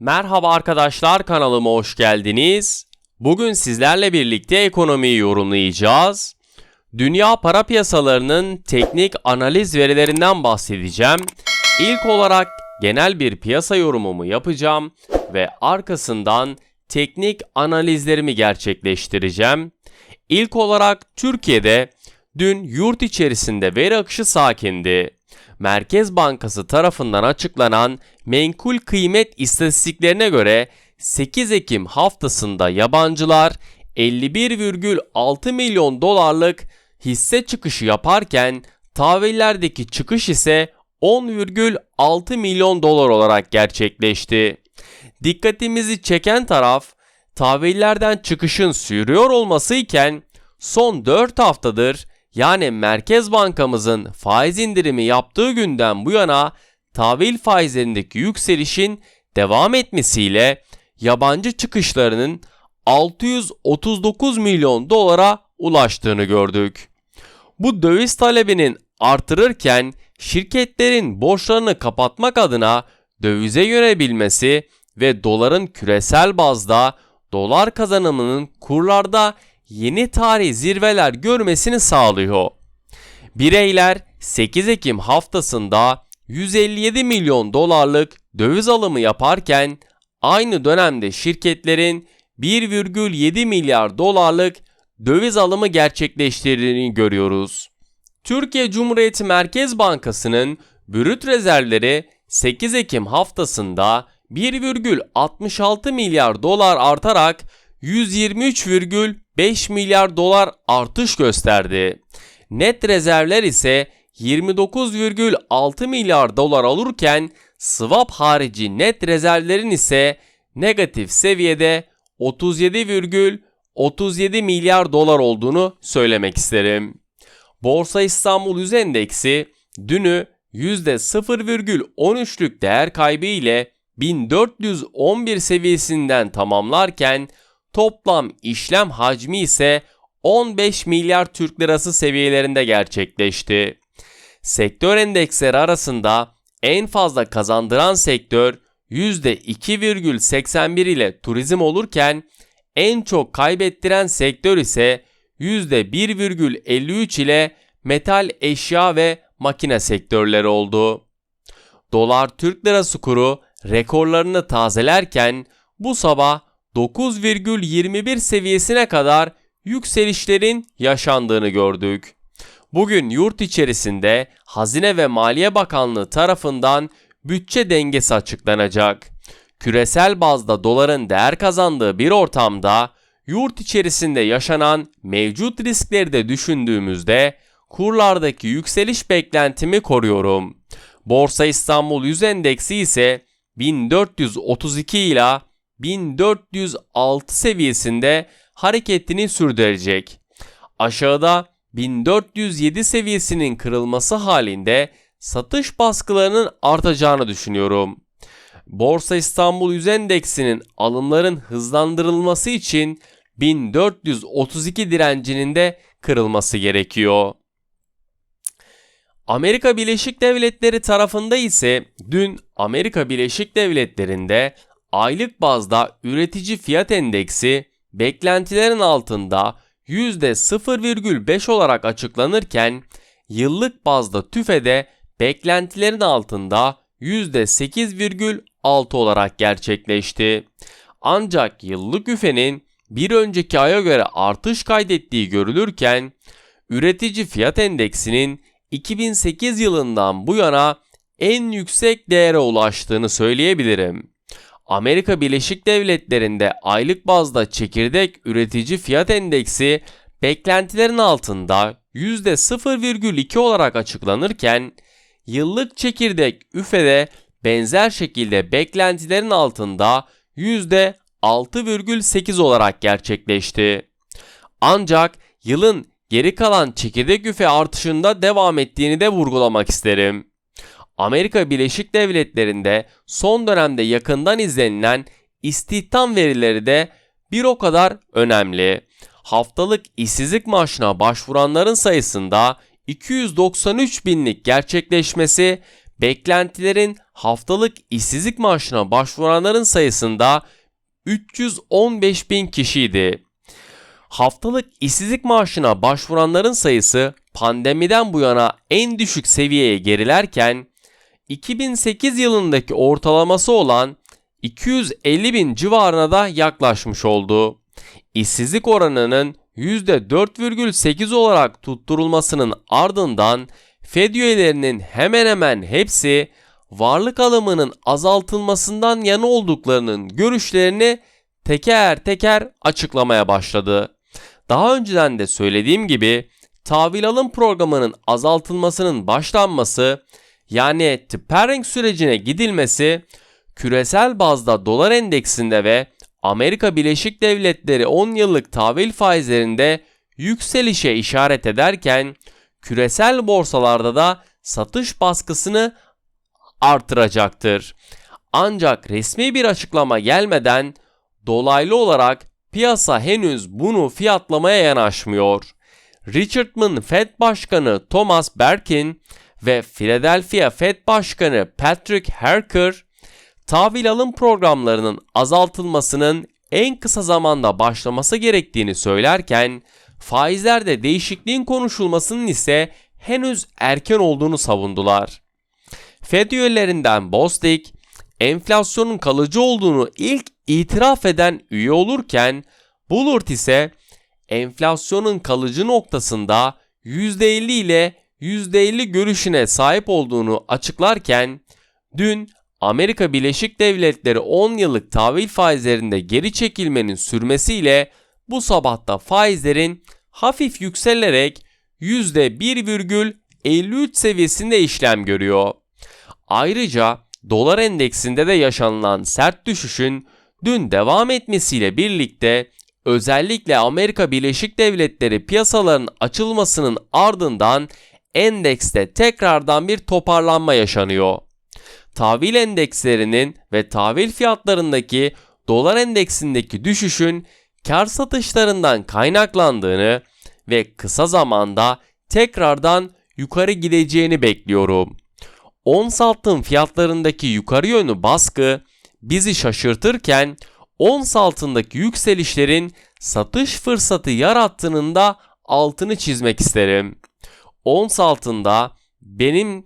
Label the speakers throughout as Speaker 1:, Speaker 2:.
Speaker 1: Merhaba arkadaşlar kanalıma hoş geldiniz. Bugün sizlerle birlikte ekonomiyi yorumlayacağız. Dünya para piyasalarının teknik analiz verilerinden bahsedeceğim. İlk olarak genel bir piyasa yorumumu yapacağım ve arkasından teknik analizlerimi gerçekleştireceğim. İlk olarak Türkiye'de dün yurt içerisinde veri akışı sakindi. Merkez Bankası tarafından açıklanan menkul kıymet istatistiklerine göre 8 Ekim haftasında yabancılar 51,6 milyon dolarlık hisse çıkışı yaparken tahvillerdeki çıkış ise 10,6 milyon dolar olarak gerçekleşti. Dikkatimizi çeken taraf tahvillerden çıkışın sürüyor olması iken son 4 haftadır yani Merkez Bankamızın faiz indirimi yaptığı günden bu yana tahvil faizlerindeki yükselişin devam etmesiyle yabancı çıkışlarının 639 milyon dolara ulaştığını gördük. Bu döviz talebinin artırırken şirketlerin borçlarını kapatmak adına dövize yönelebilmesi ve doların küresel bazda dolar kazanımının kurlarda yeni tarih zirveler görmesini sağlıyor. Bireyler 8 Ekim haftasında 157 milyon dolarlık döviz alımı yaparken aynı dönemde şirketlerin 1,7 milyar dolarlık döviz alımı gerçekleştirdiğini görüyoruz. Türkiye Cumhuriyeti Merkez Bankası'nın brüt rezervleri 8 Ekim haftasında 1,66 milyar dolar artarak 123,5 milyar dolar artış gösterdi. Net rezervler ise 29,6 milyar dolar olurken swap harici net rezervlerin ise negatif seviyede 37,37 milyar dolar olduğunu söylemek isterim. Borsa İstanbul Yüz Endeksi dünü %0,13'lük değer kaybı ile 1411 seviyesinden tamamlarken toplam işlem hacmi ise 15 milyar Türk lirası seviyelerinde gerçekleşti. Sektör endeksleri arasında en fazla kazandıran sektör %2,81 ile turizm olurken en çok kaybettiren sektör ise %1,53 ile metal eşya ve makine sektörleri oldu. Dolar Türk lirası kuru rekorlarını tazelerken bu sabah 9,21 seviyesine kadar yükselişlerin yaşandığını gördük. Bugün yurt içerisinde Hazine ve Maliye Bakanlığı tarafından bütçe dengesi açıklanacak. Küresel bazda doların değer kazandığı bir ortamda yurt içerisinde yaşanan mevcut riskleri de düşündüğümüzde kurlardaki yükseliş beklentimi koruyorum. Borsa İstanbul Yüz Endeksi ise 1432 ila 1406 seviyesinde hareketini sürdürecek. Aşağıda 1407 seviyesinin kırılması halinde satış baskılarının artacağını düşünüyorum. Borsa İstanbul Yüz Endeksinin alımların hızlandırılması için 1432 direncinin de kırılması gerekiyor. Amerika Birleşik Devletleri tarafında ise dün Amerika Birleşik Devletleri'nde aylık bazda üretici fiyat endeksi beklentilerin altında %0,5 olarak açıklanırken yıllık bazda TÜFE'de beklentilerin altında %8,6 olarak gerçekleşti. Ancak yıllık üfenin bir önceki aya göre artış kaydettiği görülürken üretici fiyat endeksinin 2008 yılından bu yana en yüksek değere ulaştığını söyleyebilirim. Amerika Birleşik Devletleri'nde aylık bazda çekirdek üretici fiyat endeksi beklentilerin altında %0,2 olarak açıklanırken yıllık çekirdek üfede benzer şekilde beklentilerin altında %6,8 olarak gerçekleşti. Ancak yılın geri kalan çekirdek üfe artışında devam ettiğini de vurgulamak isterim. Amerika Birleşik Devletleri'nde son dönemde yakından izlenilen istihdam verileri de bir o kadar önemli. Haftalık işsizlik maaşına başvuranların sayısında 293 binlik gerçekleşmesi beklentilerin haftalık işsizlik maaşına başvuranların sayısında 315 bin kişiydi. Haftalık işsizlik maaşına başvuranların sayısı pandemiden bu yana en düşük seviyeye gerilerken 2008 yılındaki ortalaması olan 250 bin civarına da yaklaşmış oldu. İşsizlik oranının %4,8 olarak tutturulmasının ardından Fed üyelerinin hemen hemen hepsi varlık alımının azaltılmasından yana olduklarının görüşlerini teker teker açıklamaya başladı. Daha önceden de söylediğim gibi tahvil alım programının azaltılmasının başlanması yani tapering sürecine gidilmesi küresel bazda dolar endeksinde ve Amerika Birleşik Devletleri 10 yıllık tahvil faizlerinde yükselişe işaret ederken küresel borsalarda da satış baskısını artıracaktır. Ancak resmi bir açıklama gelmeden dolaylı olarak piyasa henüz bunu fiyatlamaya yanaşmıyor. Richardman Fed Başkanı Thomas Berkin ve Philadelphia Fed Başkanı Patrick Harker tahvil alım programlarının azaltılmasının en kısa zamanda başlaması gerektiğini söylerken faizlerde değişikliğin konuşulmasının ise henüz erken olduğunu savundular. Fed üyelerinden Bostic, enflasyonun kalıcı olduğunu ilk itiraf eden üye olurken Bullard ise enflasyonun kalıcı noktasında %50 ile %50 görüşüne sahip olduğunu açıklarken dün Amerika Birleşik Devletleri 10 yıllık tahvil faizlerinde geri çekilmenin sürmesiyle bu sabahta faizlerin hafif yükselerek %1,53 seviyesinde işlem görüyor. Ayrıca dolar endeksinde de yaşanılan sert düşüşün dün devam etmesiyle birlikte özellikle Amerika Birleşik Devletleri piyasalarının açılmasının ardından endekste tekrardan bir toparlanma yaşanıyor. Tahvil endekslerinin ve tahvil fiyatlarındaki dolar endeksindeki düşüşün kar satışlarından kaynaklandığını ve kısa zamanda tekrardan yukarı gideceğini bekliyorum. Ons altın fiyatlarındaki yukarı yönlü baskı bizi şaşırtırken ons altındaki yükselişlerin satış fırsatı yarattığının da altını çizmek isterim. Ons altında benim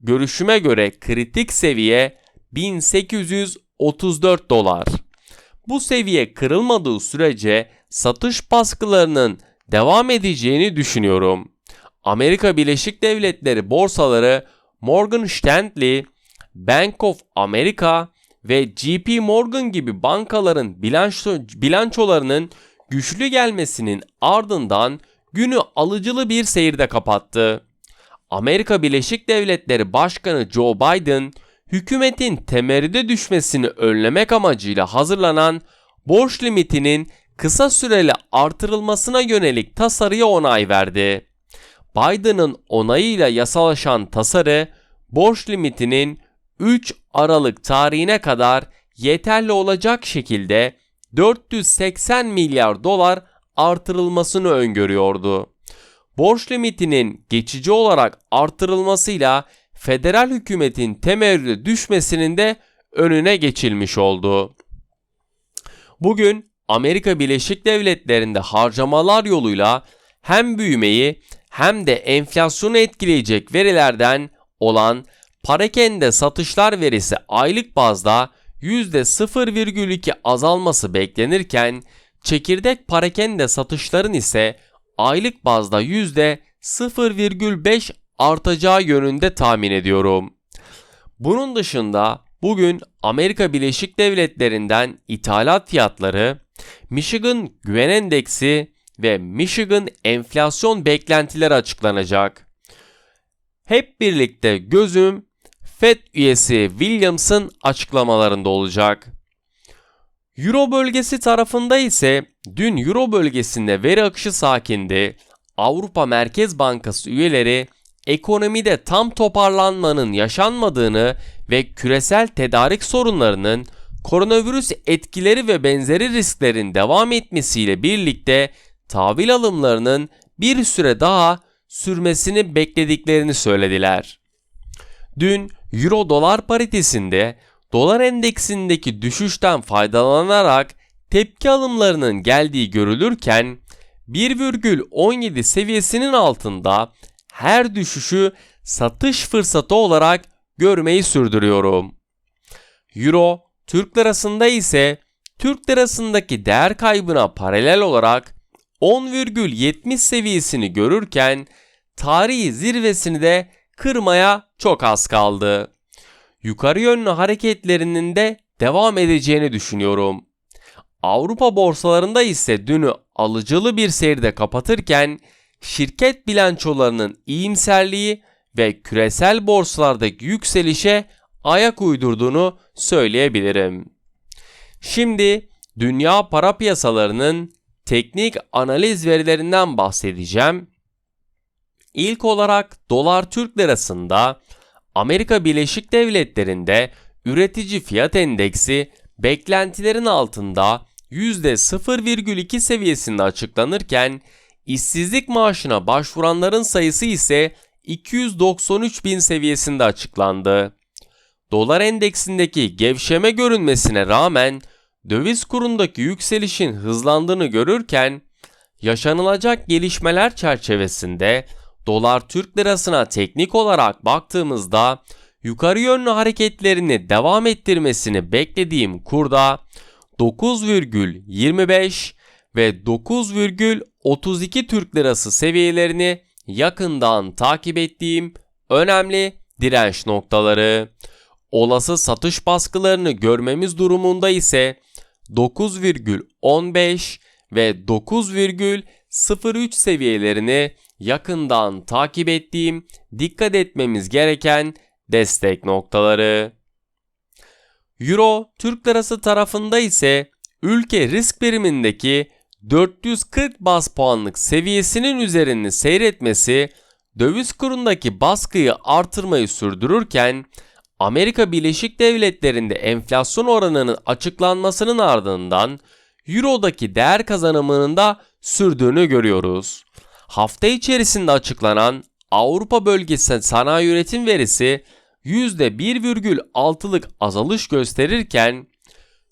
Speaker 1: görüşüme göre kritik seviye 1834 dolar. Bu seviye kırılmadığı sürece satış baskılarının devam edeceğini düşünüyorum. Amerika Birleşik Devletleri borsaları Morgan Stanley, Bank of America ve JP Morgan gibi bankaların bilanço, bilançolarının güçlü gelmesinin ardından günü alıcılı bir seyirde kapattı. Amerika Birleşik Devletleri Başkanı Joe Biden, hükümetin temeride düşmesini önlemek amacıyla hazırlanan borç limitinin kısa süreli artırılmasına yönelik tasarıya onay verdi. Biden'ın onayıyla yasalaşan tasarı borç limitinin 3 Aralık tarihine kadar yeterli olacak şekilde 480 milyar dolar artırılmasını öngörüyordu. Borç limitinin geçici olarak artırılmasıyla federal hükümetin temerrüde düşmesinin de önüne geçilmiş oldu. Bugün Amerika Birleşik Devletleri'nde harcamalar yoluyla hem büyümeyi hem de enflasyonu etkileyecek verilerden olan parakende satışlar verisi aylık bazda %0,2 azalması beklenirken çekirdek parakende satışların ise aylık bazda %0,5 artacağı yönünde tahmin ediyorum. Bunun dışında bugün Amerika Birleşik Devletleri'nden ithalat fiyatları, Michigan Güven Endeksi ve Michigan enflasyon beklentileri açıklanacak. Hep birlikte gözüm Fed üyesi Williams'ın açıklamalarında olacak. Euro bölgesi tarafında ise dün Euro bölgesinde veri akışı sakindi. Avrupa Merkez Bankası üyeleri ekonomide tam toparlanmanın yaşanmadığını ve küresel tedarik sorunlarının koronavirüs etkileri ve benzeri risklerin devam etmesiyle birlikte tahvil alımlarının bir süre daha sürmesini beklediklerini söylediler. Dün Euro dolar paritesinde dolar endeksindeki düşüşten faydalanarak tepki alımlarının geldiği görülürken 1,17 seviyesinin altında her düşüşü satış fırsatı olarak görmeyi sürdürüyorum. Euro, Türk lirasında ise Türk lirasındaki değer kaybına paralel olarak 10,70 seviyesini görürken tarihi zirvesini de kırmaya çok az kaldı. Yukarı yönlü hareketlerinin de devam edeceğini düşünüyorum. Avrupa borsalarında ise dünü alıcılı bir seyirde kapatırken şirket bilançolarının iyimserliği ve küresel borsalardaki yükselişe ayak uydurduğunu söyleyebilirim. Şimdi dünya para piyasalarının teknik analiz verilerinden bahsedeceğim. İlk olarak dolar Türk lirasında Amerika Birleşik Devletleri'nde üretici fiyat endeksi beklentilerin altında %0,2 seviyesinde açıklanırken işsizlik maaşına başvuranların sayısı ise 293 bin seviyesinde açıklandı. Dolar endeksindeki gevşeme görünmesine rağmen döviz kurundaki yükselişin hızlandığını görürken yaşanılacak gelişmeler çerçevesinde dolar Türk lirasına teknik olarak baktığımızda yukarı yönlü hareketlerini devam ettirmesini beklediğim kurda 9,25 ve 9,32 Türk lirası seviyelerini yakından takip ettiğim önemli direnç noktaları. Olası satış baskılarını görmemiz durumunda ise 9,15 ve 9,03 seviyelerini yakından takip ettiğim dikkat etmemiz gereken destek noktaları. Euro Türk lirası tarafında ise ülke risk birimindeki 440 bas puanlık seviyesinin üzerini seyretmesi döviz kurundaki baskıyı artırmayı sürdürürken Amerika Birleşik Devletleri'nde enflasyon oranının açıklanmasının ardından Euro'daki değer kazanımının da sürdüğünü görüyoruz. Hafta içerisinde açıklanan Avrupa bölgesi sanayi üretim verisi %1,6'lık azalış gösterirken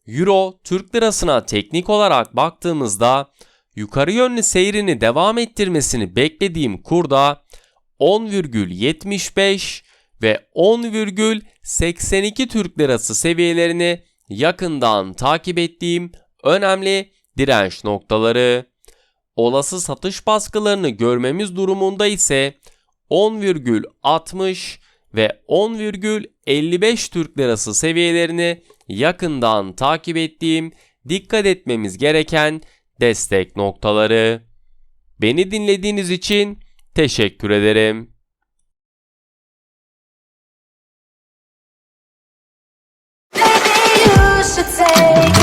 Speaker 1: Euro Türk lirasına teknik olarak baktığımızda yukarı yönlü seyrini devam ettirmesini beklediğim kurda 10,75 ve 10,82 Türk lirası seviyelerini yakından takip ettiğim önemli direnç noktaları. Olası satış baskılarını görmemiz durumunda ise 10,60 ve 10,55 Türk Lirası seviyelerini yakından takip ettiğim dikkat etmemiz gereken destek noktaları. Beni dinlediğiniz için teşekkür ederim. Baby, you should take